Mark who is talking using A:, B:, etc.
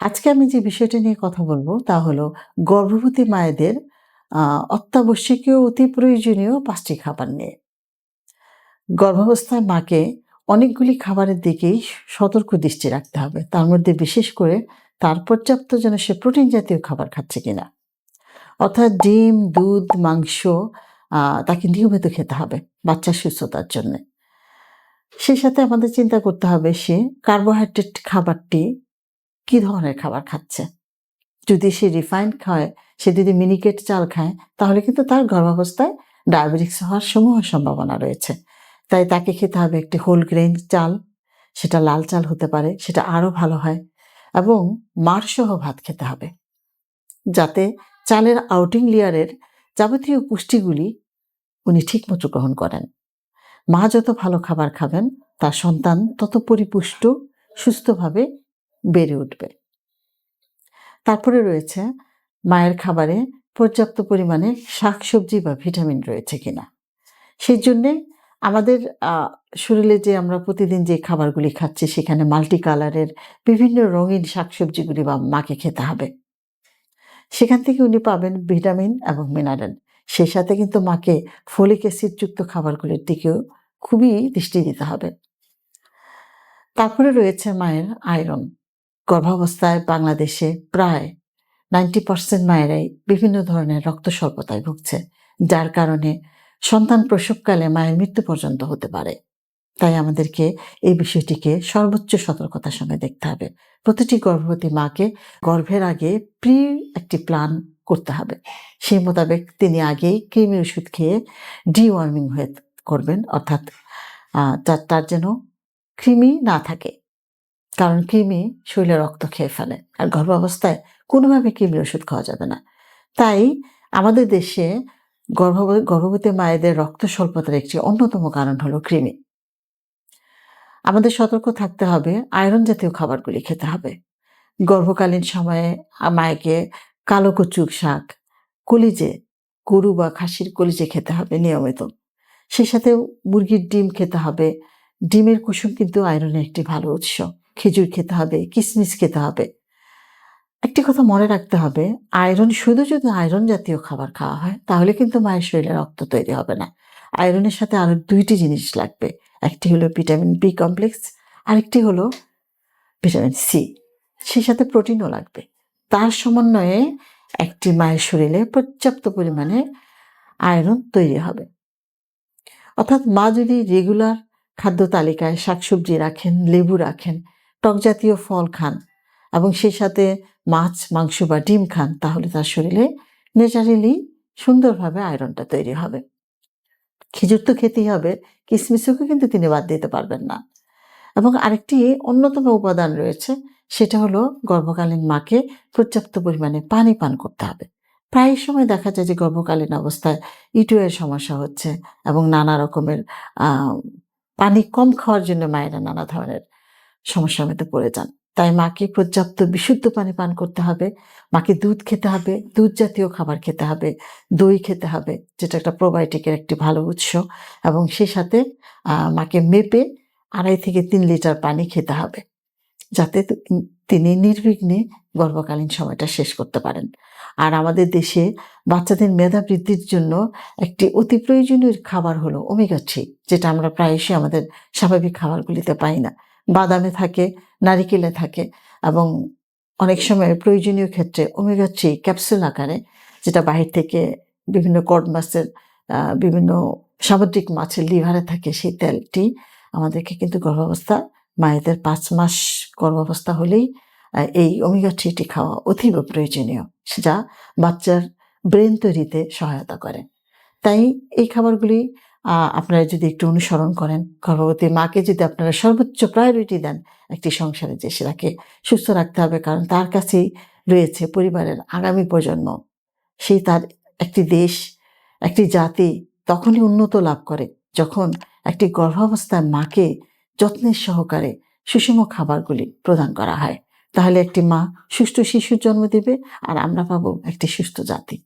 A: আজকে আমি যে বিষয়টা নিয়ে কথা বলব তা হলো গর্ভবতী মায়েদের অত্যাবশ্যকীয় অতি প্রয়োজনীয় পাঁচটি খাবার নিয়ে। গর্ভাবস্থায় মাকে অনেকগুলি খাবারের দিকেই সতর্ক দৃষ্টি রাখতে হবে। তার মধ্যে বিশেষ করে তার পর্যাপ্ত যেন সে প্রোটিন জাতীয় খাবার খাচ্ছে কিনা। অর্থাৎ ডিম, দুধ, মাংস তাকে নিয়মিত খেতে হবে বাচ্চার সুস্থতার জন্যে। সেই সাথে আমাদের চিন্তা করতে হবে সে কার্বোহাইড্রেট খাবারটি কি ধরনের খাবার খাচ্ছে। যদি সে রিফাইন্ড খায়, সে যদি মিনিকেট চাল খায় তাহলে কিন্তু তার গর্ভাবস্থায় ডায়াবেটিকস হওয়ার সমূহ সম্ভাবনা রয়েছে। তাই তাকে খেতে হবে একটি হোল গ্রেইন চাল, সেটা লাল চাল হতে পারে, সেটা আরও ভালো হয় এবং মাড়সহ ভাত খেতে হবে। যাতে চালের আউটিং লেয়ারের যাবতীয় পুষ্টিগুলি উনি ঠিকমতো গ্রহণ করেন। মা যত ভালো খাবার খাবেন তার সন্তান তত পরিপুষ্ট সুস্থভাবে বেড়ে উঠবে। তারপরে রয়েছে মায়ের খাবারে পর্যাপ্ত পরিমাণে শাকসবজি বা ভিটামিন রয়েছে কিনা। সেই জন্যে আমাদের শরীরে যে আমরা প্রতিদিন যে খাবারগুলি খাচ্ছি, সেখানে মাল্টি কালারের বিভিন্ন রঙিন শাকসবজিগুলি বা মাকে খেতে হবে। সেখান থেকে উনি পাবেন ভিটামিন এবং মিনারেল। সেই সাথে কিন্তু মাকে ফলিক অ্যাসিড যুক্ত খাবারগুলির দিকেও খুবই দৃষ্টি দিতে হবে। তারপরে রয়েছে মায়ের আয়রন। গর্ভাবস্থায় বাংলাদেশে প্রায় 90% মায়েরাই বিভিন্ন ধরনের রক্ত স্বল্পতায় ভুগছে। যার কারণে সন্তান প্রসবকালে মায়ের মৃত্যু পর্যন্ত হতে পারে। তাই আমাদেরকে এই বিষয়টিকে সর্বোচ্চ সতর্কতার সঙ্গে দেখতে হবে। প্রতিটি গর্ভবতী মাকে গর্ভের আগে প্রি একটি প্ল্যান করতে হবে। সেই মোতাবেক তিনি আগেই কৃমি ওষুধ খেয়ে ডিওয়ার্মিং হয়ে করবেন, অর্থাৎ তার যেন কৃমি না থাকে। কারণ কৃমি শরীরে রক্ত খেয়ে ফেলে। আর গর্ভাবস্থায় কোনোভাবে কৃমির ওষুধ খাওয়া যাবে না। তাই আমাদের দেশে গর্ভব গর্ভবতী মায়েদের রক্ত স্বল্পতার একটি অন্যতম কারণ হলো কৃমি। আমাদের সতর্ক থাকতে হবে আয়রন জাতীয় খাবারগুলি খেতে হবে। গর্ভকালীন সময়ে মায়েকে কালো কচুর শাক, কলিজে, গরু বা খাসির কলিজে খেতে হবে নিয়মিত। সেই সাথে মুরগির ডিম খেতে হবে। ডিমের কুসুম কিন্তু আয়রনের একটি ভালো উৎস। খেজুর খেতে হবে, কিশমিশ খেতে হবে। একটি কথা মনে রাখতে হবে আয়রন শুধু যদি আয়রন জাতীয় খাবার খাওয়া হয় তাহলে কিন্তু মায়ের শরীরে রক্ত তৈরি হবে না। আয়রনের সাথে আরও দুইটি জিনিস লাগবে। একটি হলো ভিটামিন বি কমপ্লেক্স, আরেকটি হলো ভিটামিন সি। সেই সাথে প্রোটিনও লাগবে। তার সমন্বয়ে একটি মায়ের শরীরে পর্যাপ্ত পরিমাণে আয়রন তৈরি হবে। অর্থাৎ মা যদি রেগুলার খাদ্য তালিকায় শাকসবজি রাখেন, লেবু রাখেন, টক জাতীয় ফল খান এবং সেই সাথে মাছ, মাংস বা ডিম খান তাহলে তার শরীরে ন্যাচারালি সুন্দরভাবে আয়রনটা তৈরি হবে। খেজুর তো খেতেই হবে, কিশমিশও কিন্তু তিনি বাদ দিতে পারবেন না। এবং আরেকটি অন্যতম উপাদান রয়েছে সেটা হলো গর্ভকালীন মাকে পর্যাপ্ত পরিমাণে পানি পান করতে হবে। প্রায় সময় দেখা যায় যে গর্ভকালীন অবস্থায় ইটুয়ের সমস্যা হচ্ছে এবং নানা রকমের পানি কম খাওয়ার জন্য মায়েরা নানা ধরনের সমস্যার মধ্যে পড়ে যান। তাই মাকে পর্যাপ্ত বিশুদ্ধ পানি পান করতে হবে। মাকে দুধ খেতে হবে, দুধ জাতীয় খাবার খেতে হবে, দই খেতে হবে যেটা একটা প্রোবায়োটিকের একটি ভালো উৎস এবং সেই সাথে মাকে মেপে ২.৫ থেকে তিন লিটার পানি খেতে হবে। যাতে তিনি নির্বিঘ্নে গর্ভকালীন সময়টা শেষ করতে পারেন। আর আমাদের দেশে বাচ্চাদের মেধা বৃদ্ধির জন্য একটি অতি প্রয়োজনীয় খাবার হলো ওমেগা 3 যেটা আমরা প্রায়শই আমাদের স্বাভাবিক খাবারগুলিতে পাই না। বাদামে থাকে, নারিকেলে থাকে এবং অনেক সময় প্রয়োজনীয় ক্ষেত্রে ওমেগা 3 ক্যাপসুল আকারে যেটা বাহির থেকে বিভিন্ন কড মাছের বিভিন্ন সামুদ্রিক মাছের লিভারে থাকে সেই তেলটি আমাদেরকে কিন্তু গর্ভাবস্থা মায়েদের পাঁচ মাস গর্ভাবস্থা হলেই এই ওমেগা 3 টি খাওয়া অতীব প্রয়োজনীয়। যা বাচ্চার ব্রেন তৈরিতে সহায়তা করে। তাই এই খাবারগুলি আপনারা যদি একটু অনুসরণ করেন, গর্ভবতী মাকে যদি আপনারা সর্বোচ্চ প্রায়োরিটি দেন একটি সংসারে যে সেটাকে সুস্থ রাখতে হবে কারণ তার কাছেই রয়েছে পরিবারের আগামী প্রজন্ম। সেই তার একটি দেশ, একটি জাতি তখনই উন্নত লাভ করে যখন একটি গর্ভাবস্থায় মাকে যত্নের সহকারে সুষম খাবারগুলি প্রদান করা হয়। তাহলে একটি মা সুষ্ঠু শিশুর জন্ম দিবে আর আমরা পাবো একটি সুস্থ জাতি।